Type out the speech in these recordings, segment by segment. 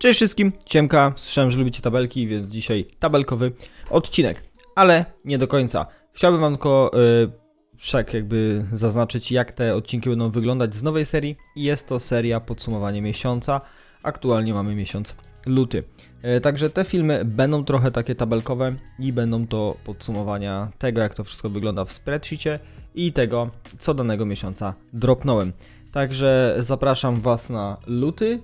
Cześć wszystkim, Ciemka, słyszałem, że lubicie tabelki, więc dzisiaj tabelkowy odcinek, ale nie do końca. Chciałbym wam tylko yy, wszak jakby zaznaczyć, jak te odcinki będą wyglądać z nowej serii. I Jest to seria podsumowanie miesiąca, aktualnie mamy miesiąc luty. Yy, Także te filmy będą trochę takie tabelkowe i będą to podsumowania tego, jak to wszystko wygląda w spreadsheetie i tego, co danego miesiąca dropnąłem. Także zapraszam Was na luty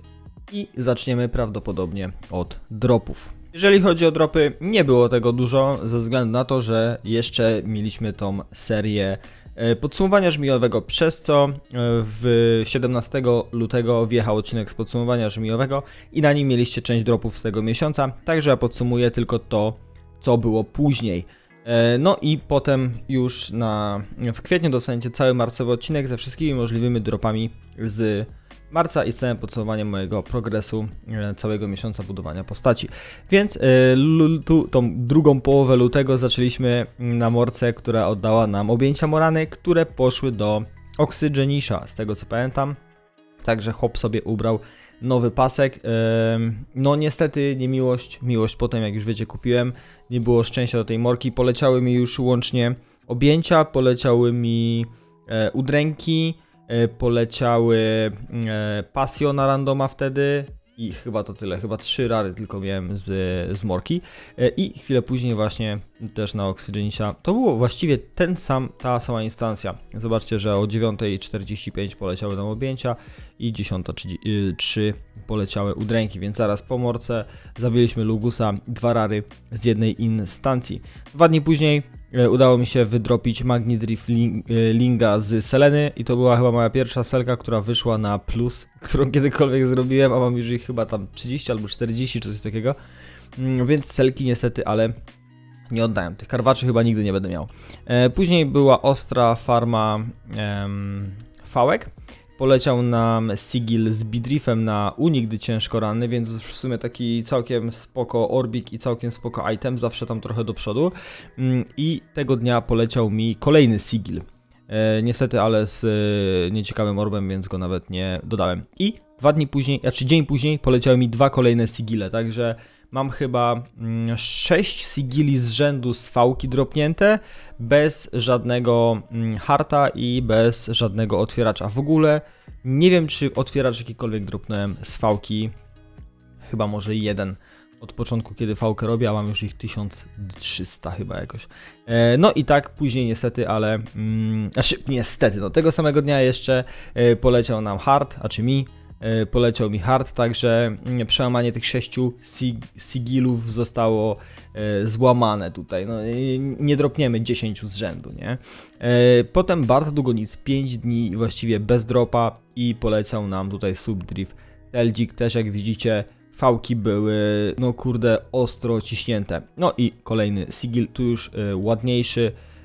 i zaczniemy prawdopodobnie od dropów. Jeżeli chodzi o dropy, nie było tego dużo, ze względu na to, że jeszcze mieliśmy tą serię e, podsumowania żmijowego, przez co e, w 17 lutego wjechał odcinek z podsumowania żmijowego i na nim mieliście część dropów z tego miesiąca, także ja podsumuję tylko to, co było później. E, No i potem już na, w kwietniu dostaniecie cały marcowy odcinek ze wszystkimi możliwymi dropami z marca i z całym podsumowaniem mojego progresu e, całego miesiąca budowania postaci. Więc e, tu, tą drugą połowę lutego zaczęliśmy na morce, która oddała nam objęcia morany, które poszły do Oksygenisza, z tego co pamiętam. Także chłop sobie ubrał nowy pasek. Em, No niestety nie miłość, potem jak już wiecie kupiłem, nie było szczęścia do tej morki, poleciały mi już łącznie objęcia, poleciały mi e, udręki, e, poleciały e, pasjo na randoma wtedy i chyba to tyle, chyba trzy rary tylko miałem z, z morki e, i chwilę później właśnie też na Oxygenisia. To było właściwie ten sam, ta sama instancja. Zobaczcie, że o 9.45 poleciały nam objęcia i 10.03 poleciały udręki, więc zaraz po morce zabiliśmy Lugusa, dwa rary z jednej instancji. Dwa dni później e, udało mi się wydropić Magnidrift e, Linga z Seleny i to była chyba moja pierwsza selka, która wyszła na plus, którą kiedykolwiek zrobiłem, a mam już ich chyba tam 30 albo 40 czy coś takiego. Mm, Więc selki niestety, ale nie oddałem. Tych karwaczy chyba nigdy nie będę miał. E, później była ostra farma em, fałek. Poleciał nam Sigil z Bidriffem na unik, gdy ciężko ranny, więc w sumie taki całkiem spoko orbik i całkiem spoko item, zawsze tam trochę do przodu. Mm, I tego dnia poleciał mi kolejny Sigil. E, niestety, ale z e, nieciekawym orbem, więc go nawet nie dodałem. I dwa dni później, znaczy dzień później poleciały mi dwa kolejne Sigile, także mam chyba mm, sześć Sigili z rzędu z fałki dropnięte, bez żadnego mm, harta i bez żadnego otwieracza. W ogóle nie wiem, czy otwieracz jakikolwiek dropnąłem z fałki. Chyba może jeden od początku, kiedy fałkę robię, a mam już ich 1300 chyba jakoś. E, no i tak później niestety, ale... Mm, znaczy niestety, no tego samego dnia jeszcze e, poleciał nam hard, a czy mi poleciał mi hard, także mm, przełamanie tych sześciu sig sigilów zostało e, złamane tutaj. No, e, nie dropniemy 10 z rzędu, nie? E, potem bardzo długo nic, 5 dni właściwie bez dropa i poleciał nam tutaj subdrift. Teldzik też jak widzicie fałki były, no kurde, ostro ciśnięte. No i kolejny sigil, tu już e, ładniejszy, e,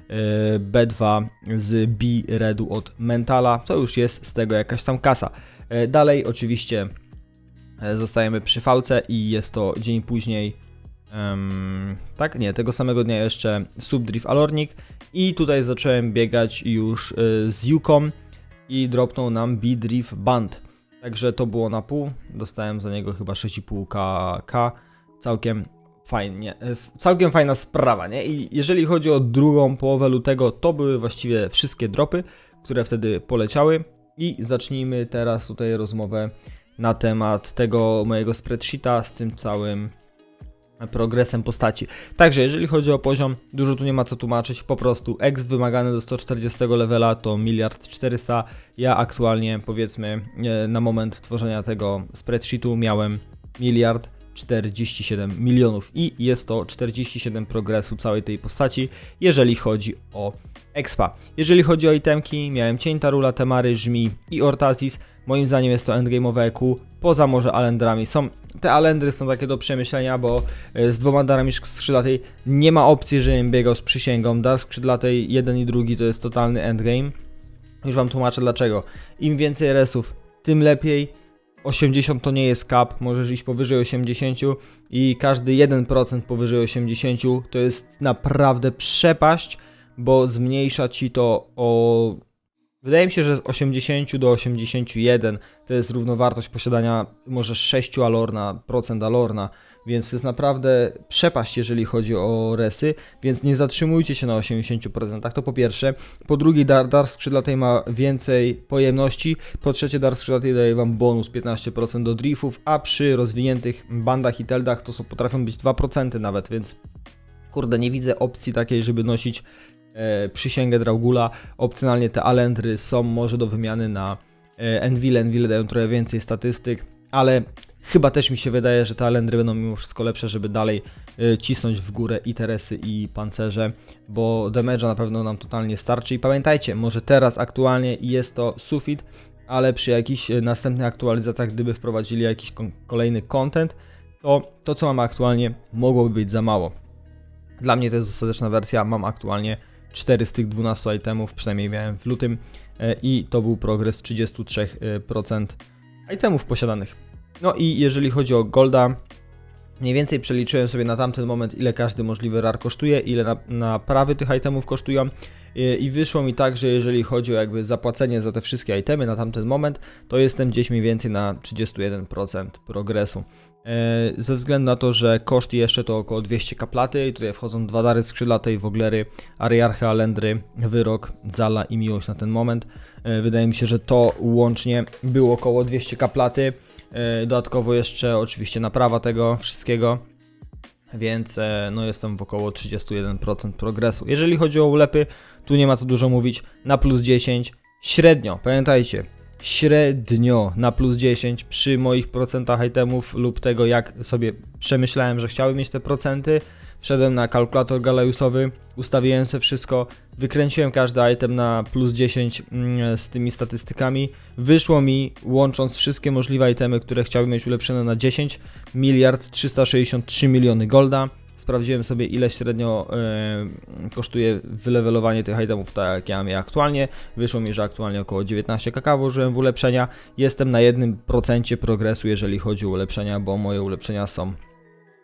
B2 z B redu od Mentala, to już jest z tego jakaś tam kasa. E, dalej oczywiście e, zostajemy przy fałce i jest to dzień później, em, tak, nie, tego samego dnia jeszcze Subdrift Alornik i tutaj zacząłem biegać już e, z Yukon i dropnął nam B-Drift Band. Także to było na pół. Dostałem za niego chyba 6,5 k. Całkiem fajnie. e, Całkiem fajna sprawa, nie? I jeżeli chodzi o drugą połowę lutego, to były właściwie wszystkie dropy, które wtedy poleciały. I zacznijmy teraz tutaj rozmowę na temat tego mojego spreadsheeta z tym całym progresem postaci. Także jeżeli chodzi o poziom, dużo tu nie ma co tłumaczyć, po prostu X wymagany do 140 levela to miliard 400. Ja aktualnie powiedzmy e, na moment tworzenia tego spreadsheetu miałem miliard 47 milionów i jest to 47 progresu całej tej postaci, jeżeli chodzi o expa. Jeżeli chodzi o itemki, miałem Cień Tarula, Temary, Żmi i Ortazis. Moim zdaniem jest to endgame'owe EQ, poza może Alendrami. Są, te Alendry są takie do przemyślenia, bo e, z dwoma darami skrzydlatej nie ma opcji, żebym biegał z przysięgą. Dar skrzydlatej jeden i drugi to jest totalny endgame. Już wam tłumaczę dlaczego. Im więcej resów, tym lepiej. 80 to nie jest cap, możesz iść powyżej 80 i każdy 1% powyżej 80 to jest naprawdę przepaść, bo zmniejsza ci to o Wydaje mi się, że z 80 do 81 to jest równowartość posiadania może 6 alorna, procent alorna, więc to jest naprawdę przepaść, jeżeli chodzi o resy, więc nie zatrzymujcie się na 80%, to po pierwsze. Po drugie, dar, dar skrzydlatej ma więcej pojemności, po trzecie, dar skrzydlatej daje wam bonus 15% do driftów, a przy rozwiniętych bandach i teldach to są, potrafią być 2% nawet, więc kurde, nie widzę opcji takiej, żeby nosić przysięgę Draugula. Opcjonalnie te Alendry są może do wymiany na e, Envil. Envil dają trochę więcej statystyk, ale chyba też mi się wydaje, że te Alendry będą mimo wszystko lepsze, żeby dalej e, cisnąć w górę i teresy i pancerze, bo damage'a na pewno nam totalnie starczy. I pamiętajcie, może teraz aktualnie jest to sufit, ale przy jakichś e, następnych aktualizacjach, gdyby wprowadzili jakiś kolejny content, to to co mamy aktualnie mogłoby być za mało. Dla mnie to jest ostateczna wersja, mam aktualnie 4 z tych 12 itemów, przynajmniej miałem w lutym e, i to był progres 33% itemów posiadanych. No i jeżeli chodzi o Golda, mniej więcej przeliczyłem sobie na tamten moment ile każdy możliwy rar kosztuje, ile na- naprawy tych itemów kosztują e, i wyszło mi tak, że jeżeli chodzi o jakby zapłacenie za te wszystkie itemy na tamten moment, to jestem gdzieś mniej więcej na 31% progresu. E, Ze względu na to, że koszt jeszcze to około 200 kaplaty i tutaj wchodzą dwa dary skrzydlatej, woglery, Ariarchy, Alendry, Wyrok, Zala i Miłość na ten moment. E, Wydaje mi się, że to łącznie było około 200 kaplaty. E, Dodatkowo jeszcze oczywiście naprawa tego wszystkiego, więc no jestem w około 31% progresu. Jeżeli chodzi o ulepy, tu nie ma co dużo mówić, na plus 10, średnio, pamiętajcie, średnio na plus 10 przy moich procentach itemów lub tego jak sobie przemyślałem, że chciałem mieć te procenty. Wszedłem na kalkulator Galeusowy, ustawiłem sobie wszystko, wykręciłem każdy item na plus 10 mm, z tymi statystykami. Wyszło mi, łącząc wszystkie możliwe itemy, które chciałbym mieć ulepszone na 10, miliard 363 miliony golda. Sprawdziłem sobie ile średnio kosztuje wylewelowanie tych itemów, tak jak ja mam je aktualnie. Wyszło mi, że aktualnie około 19 kk włożyłem w ulepszenia. Jestem na 1% progresu, jeżeli chodzi o ulepszenia, bo moje ulepszenia są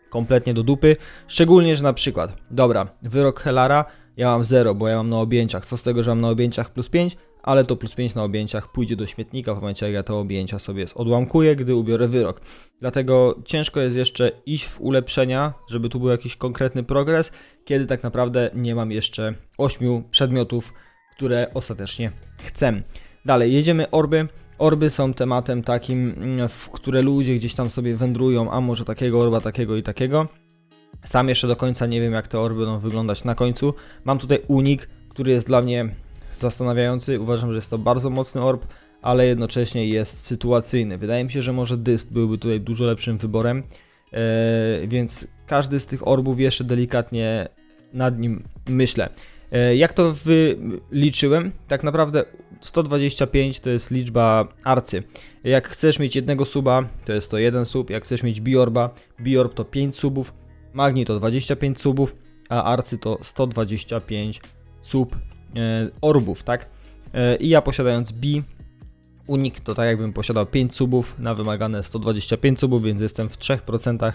kompletnie do dupy. Szczególnie, że na przykład, dobra, wyrok Helara ja mam 0, bo ja mam na objęciach. Co z tego, że mam na objęciach plus 5, ale to plus 5 na objęciach pójdzie do śmietnika w momencie, jak ja te objęcia sobie odłamkuję, gdy ubiorę wyrok. Dlatego ciężko jest jeszcze iść w ulepszenia, żeby tu był jakiś konkretny progres, kiedy tak naprawdę nie mam jeszcze 8 przedmiotów, które ostatecznie chcę. Dalej, jedziemy orby. Orby są tematem takim, mm, w które ludzie gdzieś tam sobie wędrują, a może takiego orba, takiego i takiego. Sam jeszcze do końca nie wiem, jak te orby będą wyglądać na końcu. Mam tutaj unik, który jest dla mnie zastanawiający. Uważam, że jest to bardzo mocny orb, ale jednocześnie jest sytuacyjny. Wydaje mi się, że może dyst byłby tutaj dużo lepszym wyborem, e, więc każdy z tych orbów jeszcze delikatnie nad nim myślę. E, Jak to wyliczyłem? Tak naprawdę 125 to jest liczba arcy. Jak chcesz mieć jednego suba, to jest to jeden sub. Jak chcesz mieć biorba, biorb to 5 subów. Magni to 25 subów, a arcy to 125 sub orbów, tak? E, I ja posiadając bi, unik to tak jakbym posiadał 5 subów, na wymagane 125 subów, więc jestem w 3%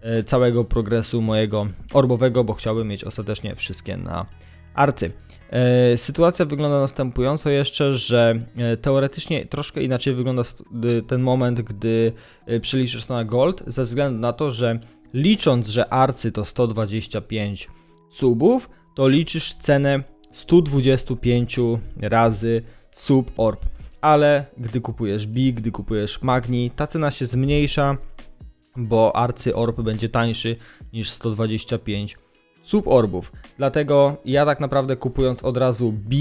e, całego progresu mojego orbowego, bo chciałbym mieć ostatecznie wszystkie na arcy. E, Sytuacja wygląda następująco jeszcze, że e, teoretycznie troszkę inaczej wygląda y, ten moment, gdy e, przeliczysz to na gold, ze względu na to, że licząc, że arcy to 125 subów, to liczysz cenę 125 razy sub orb. Ale gdy kupujesz bi, gdy kupujesz magni, ta cena się zmniejsza, bo arcy orb będzie tańszy niż 125 suborbów. Dlatego ja tak naprawdę kupując od razu B,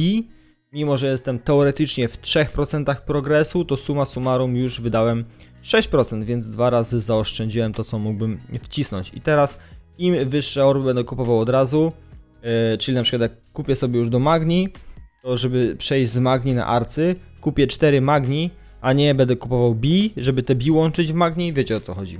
mimo że jestem teoretycznie w 3% progresu, to suma summarum już wydałem 6%, więc dwa razy zaoszczędziłem to, co mógłbym wcisnąć. I teraz im wyższe orby będę kupował od razu, czyli na przykład jak kupię sobie już do Magni, to żeby przejść z Magni na Arcy, kupię 4 Magni, a nie będę kupował B, żeby te B łączyć w Magni, wiecie o co chodzi.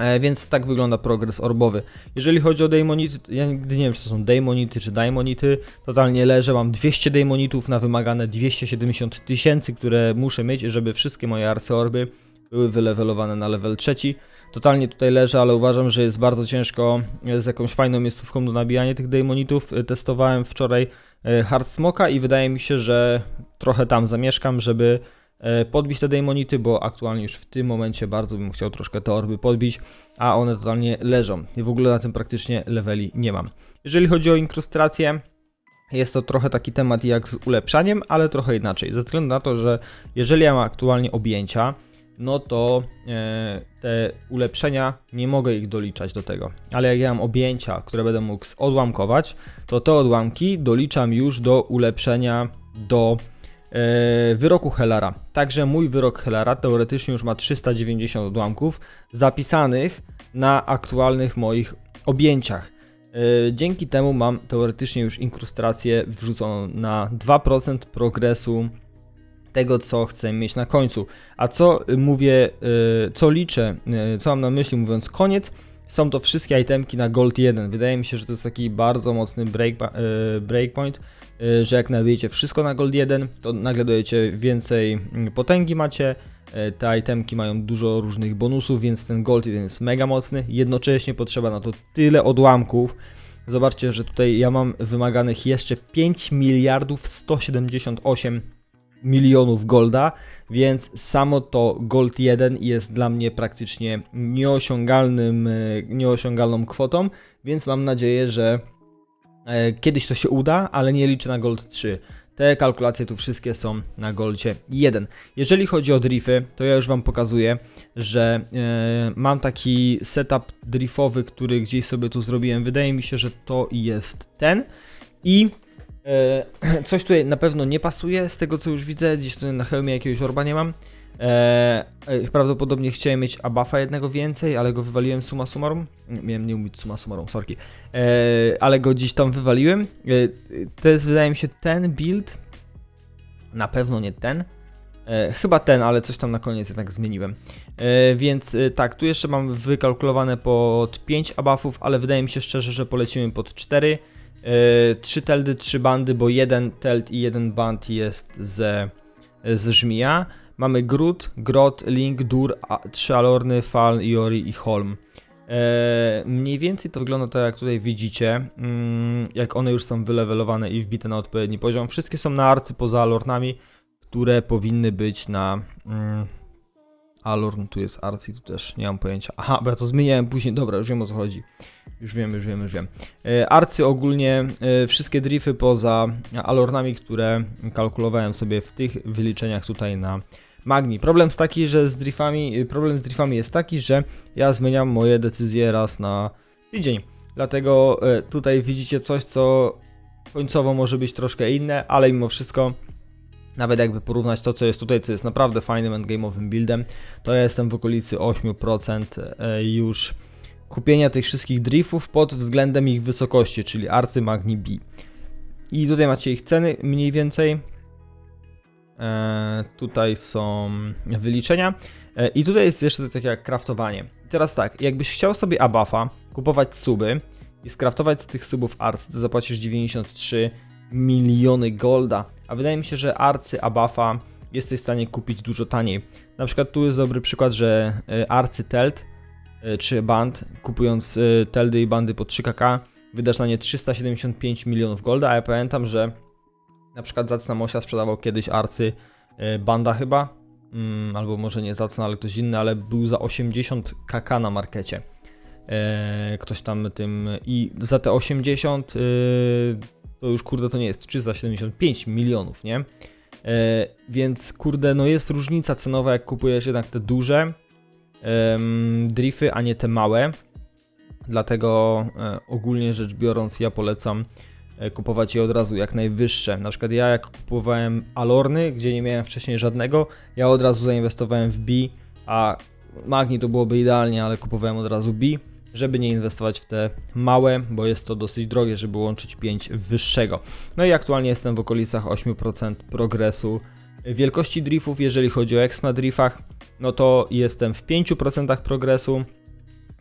E, więc tak wygląda progres orbowy. Jeżeli chodzi o Daimonity, ja nigdy nie wiem, czy to są Daimonity czy Daimonity. Totalnie leżę, mam 200 Daimonitów na wymagane 270 tysięcy, które muszę mieć, żeby wszystkie moje arceorby były wylewelowane na level trzeci. Totalnie tutaj leżę, ale uważam, że jest bardzo ciężko e, z jakąś fajną miejscówką do nabijania tych Daimonitów. E, Testowałem wczoraj e, Hard Smoka i wydaje mi się, że trochę tam zamieszkam, żeby podbić te Daymonity, bo aktualnie już w tym momencie bardzo bym chciał troszkę te orby podbić, a one totalnie leżą i w ogóle na tym praktycznie leveli nie mam. Jeżeli chodzi o inkrustrację, jest to trochę taki temat jak z ulepszaniem, ale trochę inaczej, ze względu na to, że jeżeli ja mam aktualnie objęcia, no to e, te ulepszenia nie mogę ich doliczać do tego. Ale jak ja mam objęcia, które będę mógł odłamkować, to te odłamki doliczam już do ulepszenia do e, wyroku Helara. Także mój wyrok Helara teoretycznie już ma 390 odłamków zapisanych na aktualnych moich objęciach. E, Dzięki temu mam teoretycznie już inkrustrację wrzuconą na 2% progresu tego, co chcę mieć na końcu. A co mówię, y, co liczę, y, co mam na myśli mówiąc koniec, są to wszystkie itemki na Gold 1. Wydaje mi się, że to jest taki bardzo mocny break, breakpoint, y, że jak nabijecie wszystko na Gold 1, to nagle dojecie więcej mm, potęgi macie, te itemki mają dużo różnych bonusów, więc ten Gold 1 jest mega mocny. Jednocześnie potrzeba na to tyle odłamków. Zobaczcie, że tutaj ja mam wymaganych jeszcze 5 miliardów 178 milionów golda, więc samo to gold 1 jest dla mnie praktycznie nieosiągalnym, e, nieosiągalną kwotą, więc mam nadzieję, że e, kiedyś to się uda, ale nie liczę na gold 3. Te kalkulacje tu wszystkie są na goldzie 1. Jeżeli chodzi o drify, to ja już Wam pokazuję, że e, mam taki setup driftowy, który gdzieś sobie tu zrobiłem. Wydaje mi się, że to jest ten. I coś tutaj na pewno nie pasuje z tego co już widzę, gdzieś tutaj na hełmie jakiegoś orba nie mam. E, e, prawdopodobnie chciałem mieć abafa jednego więcej, ale go wywaliłem summa summarum. Miałem nie mówić summa summarum, sorki. E, ale go gdzieś tam wywaliłem. E, to jest wydaje mi się ten build. Na pewno nie ten. E, chyba ten, ale coś tam na koniec jednak zmieniłem. E, więc e, tak, tu jeszcze mam wykalkulowane pod 5 abafów, ale wydaje mi się szczerze, że polecimy pod 4. E, trzy teldy, trzy bandy, bo jeden teld i jeden band jest ze, ze żmija. Mamy Grut, Grot, Link, Dur, a, trzy Alorny, Faln, Iori i Holm. E, mniej więcej to wygląda tak jak tutaj widzicie, mm, jak one już są wylewelowane i wbite na odpowiedni poziom. Wszystkie są na arcy poza Alornami, które powinny być na... Mm, Alorn, tu jest Arcy, tu też nie mam pojęcia. Aha, bo ja to zmieniałem później, dobra, już wiem o co chodzi. Już wiem, już wiem, już wiem. E, Arcy ogólnie, e, wszystkie drify poza Alornami, które kalkulowałem sobie w tych wyliczeniach tutaj na Magni. Problem jest taki, że z driftami, problem z driftami jest taki, że ja zmieniam moje decyzje raz na tydzień. Dlatego e, tutaj widzicie coś, co końcowo może być troszkę inne, ale mimo wszystko nawet jakby porównać to, co jest tutaj, co jest naprawdę fajnym endgame'owym buildem, to ja jestem w okolicy 8% e, już kupienia tych wszystkich driftów pod względem ich wysokości, czyli Arcy Magni B. I tutaj macie ich ceny mniej więcej. E, tutaj są wyliczenia. E, I tutaj jest jeszcze coś takiego jak craftowanie. Teraz tak, jakbyś chciał sobie abafa, kupować suby i skraftować z tych subów arcy, to zapłacisz 93 miliony golda. A wydaje mi się, że arcy abafa jesteś w stanie kupić dużo taniej. Na przykład tu jest dobry przykład, że e, arcy telt e, czy band, kupując e, teldy i bandy po 3kk, wydasz na nie 375 milionów golda, a ja pamiętam, że na przykład Zacna Mosia sprzedawał kiedyś arcy banda chyba, mm, albo może nie Zacna, ale ktoś inny, ale był za 80 kk na markecie. Ktoś tam tym i za te 80 to już kurde to nie jest 375 milionów, nie? E, więc kurde, no jest różnica cenowa, jak kupujesz jednak te duże drify, a nie te małe. Dlatego e, ogólnie rzecz biorąc, ja polecam e, kupować je od razu jak najwyższe. Na przykład ja jak kupowałem Alorny, gdzie nie miałem wcześniej żadnego, ja od razu zainwestowałem w B, a Magni to byłoby idealnie, ale kupowałem od razu B żeby nie inwestować w te małe, bo jest to dosyć drogie, żeby łączyć 5 wyższego. No i aktualnie jestem w okolicach 8% progresu wielkości driftów. Jeżeli chodzi o exp na driftach, no to jestem w 5% progresu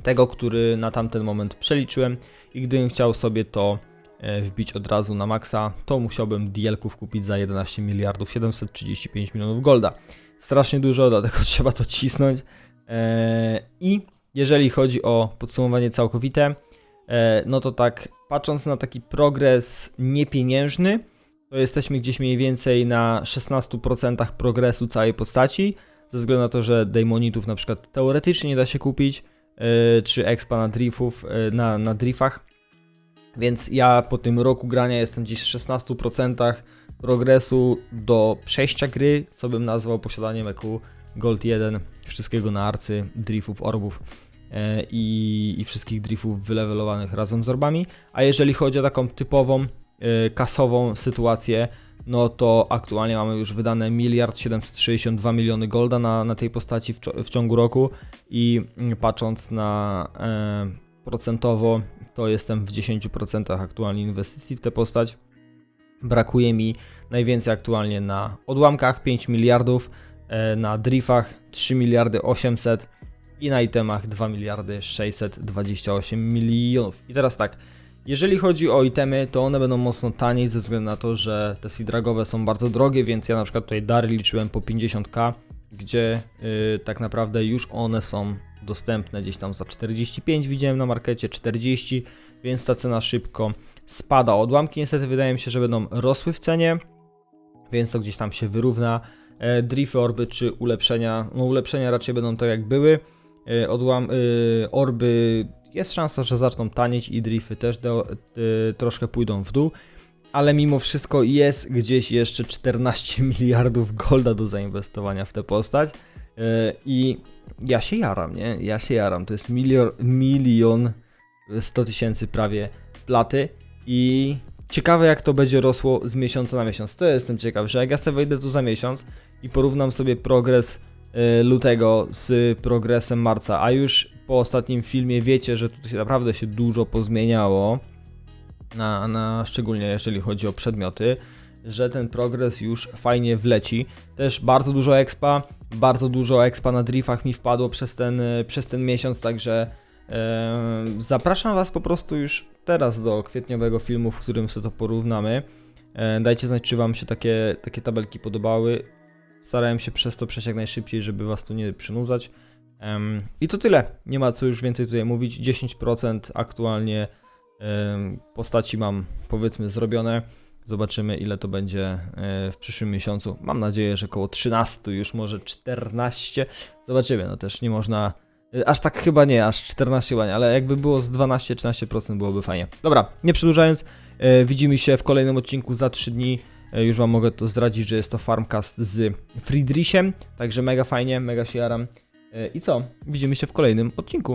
tego, który na tamten moment przeliczyłem i gdybym chciał sobie to e, wbić od razu na maksa, to musiałbym DL-ków kupić za 11 miliardów 735 milionów golda. Strasznie dużo, dlatego trzeba to cisnąć. Eee, I jeżeli chodzi o podsumowanie całkowite, e, no to tak, patrząc na taki progres niepieniężny, to jesteśmy gdzieś mniej więcej na 16% progresu całej postaci, ze względu na to, że Daimonitów na przykład teoretycznie nie da się kupić, e, czy expa na driftów, e, na, na driftach. Więc ja po tym roku grania jestem gdzieś w 16% progresu do przejścia gry, co bym nazwał posiadaniem EQ Gold 1, wszystkiego na arcy, driftów, orbów e, i, i wszystkich driftów wylevelowanych razem z orbami. A jeżeli chodzi o taką typową e, kasową sytuację, no to aktualnie mamy już wydane miliard 762 miliony golda na, na tej postaci w, w ciągu roku i mm, patrząc na e, procentowo, to jestem w 10% aktualnie inwestycji w tę postać. Brakuje mi najwięcej aktualnie na odłamkach 5 miliardów, na driftach 3 miliardy 800 i na itemach 2 miliardy 628 milionów. I teraz tak, jeżeli chodzi o itemy, to one będą mocno taniej ze względu na to, że te seedragowe są bardzo drogie, więc ja na przykład tutaj dary liczyłem po 50k, gdzie y, tak naprawdę już one są dostępne gdzieś tam za 45 widziałem na markecie, 40, więc ta cena szybko spada. Odłamki niestety wydaje mi się, że będą rosły w cenie, więc to gdzieś tam się wyrówna. E, Drify, orby czy ulepszenia, no ulepszenia raczej będą tak jak były. E, Odłam, e, orby jest szansa, że zaczną tanieć i drify też do, troszkę pójdą w dół. Ale mimo wszystko jest gdzieś jeszcze 14 miliardów golda do zainwestowania w tę postać. I ja się jaram, nie? Ja się jaram. To jest milion, milion 100 tysięcy prawie platy. I ciekawe jak to będzie rosło z miesiąca na miesiąc. To jestem ciekaw, że jak ja sobie wejdę tu za miesiąc i porównam sobie progres e, lutego z progresem marca, a już po ostatnim filmie wiecie, że tu się naprawdę się dużo pozmieniało, na, na, szczególnie jeżeli chodzi o przedmioty, że ten progres już fajnie wleci. Też bardzo dużo expa, bardzo dużo expa na driftach mi wpadło przez ten, e, przez ten miesiąc, także zapraszam Was po prostu już teraz do kwietniowego filmu, w którym sobie to porównamy. Dajcie znać, czy Wam się takie, takie tabelki podobały. Starałem się przez to przejść jak najszybciej, żeby Was tu nie przynudzać. I to tyle. Nie ma co już więcej tutaj mówić. 10% aktualnie postaci mam powiedzmy zrobione. Zobaczymy ile to będzie e, w przyszłym miesiącu. Mam nadzieję, że około 13, już może 14. Zobaczymy, no też nie można. E, Aż tak chyba nie, aż 14 chyba nie, ale jakby było z 12-13% byłoby fajnie. Dobra, nie przedłużając, e, widzimy się w kolejnym odcinku za 3 dni. E, Już Wam mogę to zdradzić, że jest to Farmcast z Friedrichem, także mega fajnie, mega się jaram. I co? Widzimy się w kolejnym odcinku.